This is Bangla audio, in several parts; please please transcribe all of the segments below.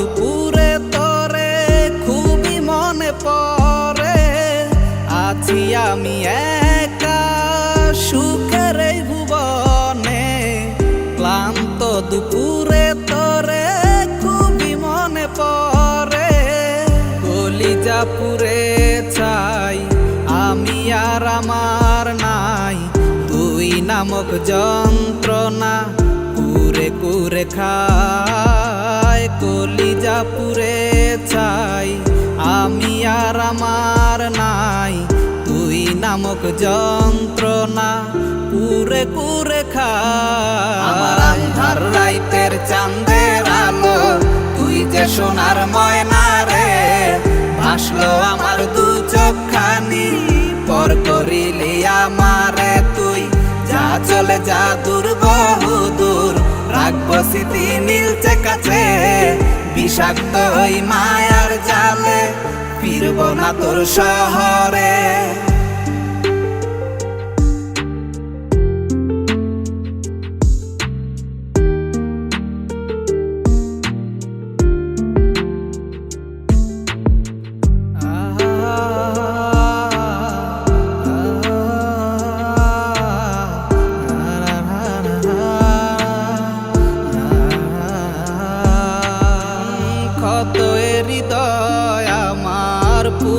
দুপুরে তরে খুবই মনে পরে আছি আমি একা সুখের ভুবনে। ক্লান্ত দুপুরে তরে খুবই মনে পরে কলিজাপুরে চাই আমি আর আমার নাই। তুই নামক যন্ত্রণা কুরে কুরে খা পুরে চাই, আমি আর আমার নাই। তুই নামক যন্ত্রণা খায়। আমার আন্ধার রাইতের চাঁদের আলো, তুই যে সোনার ময়না রে, ভাসলো আমার দু চোখখানি। পর করিলি আমারে তুই, যা চলে যা দূর, বহু দূর। রাখব স্মৃতি নীলচে কাছে বিষাক্ত ওই মায়ার জালে ফিরব না তোর শহরে।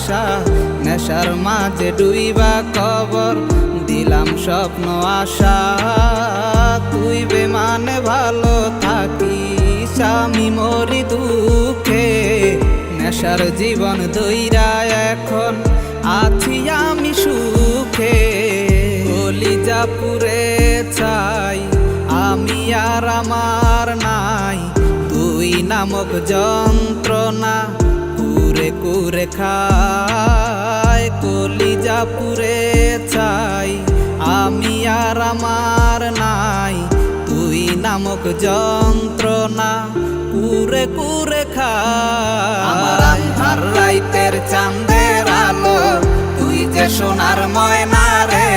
ভালোবাসা নেশার মাঝে ডুইবা কবর দিলাম স্বপ্ন, আশা। তুই বেমানে, ভালো থাকিস, আমি মরি দুঃখে। নেশার জীবন দইরা এখন আছি আমি সুখে। কলিজা পুরে চাই আমি আর আমার নাই। তুই নামক যন্ত্রণা কুরে খায়, কলিজা পুরে চাই আমি আর আমার নাই তুই নামক যন্ত্রণা কুরে কুরে খায়। আমার রাইতের আলো, তুই যে সোনার ময়না রে,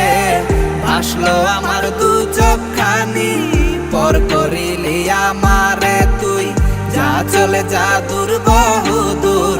ভাসলো আমার দু চোখখানি, পর করিলি আমারে তুই। যা চলে যা দূর, বহু দূর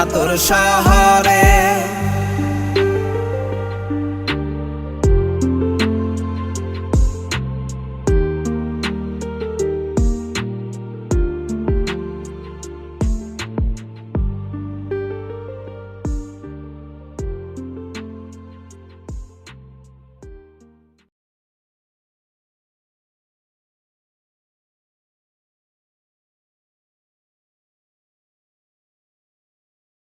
না শহরে।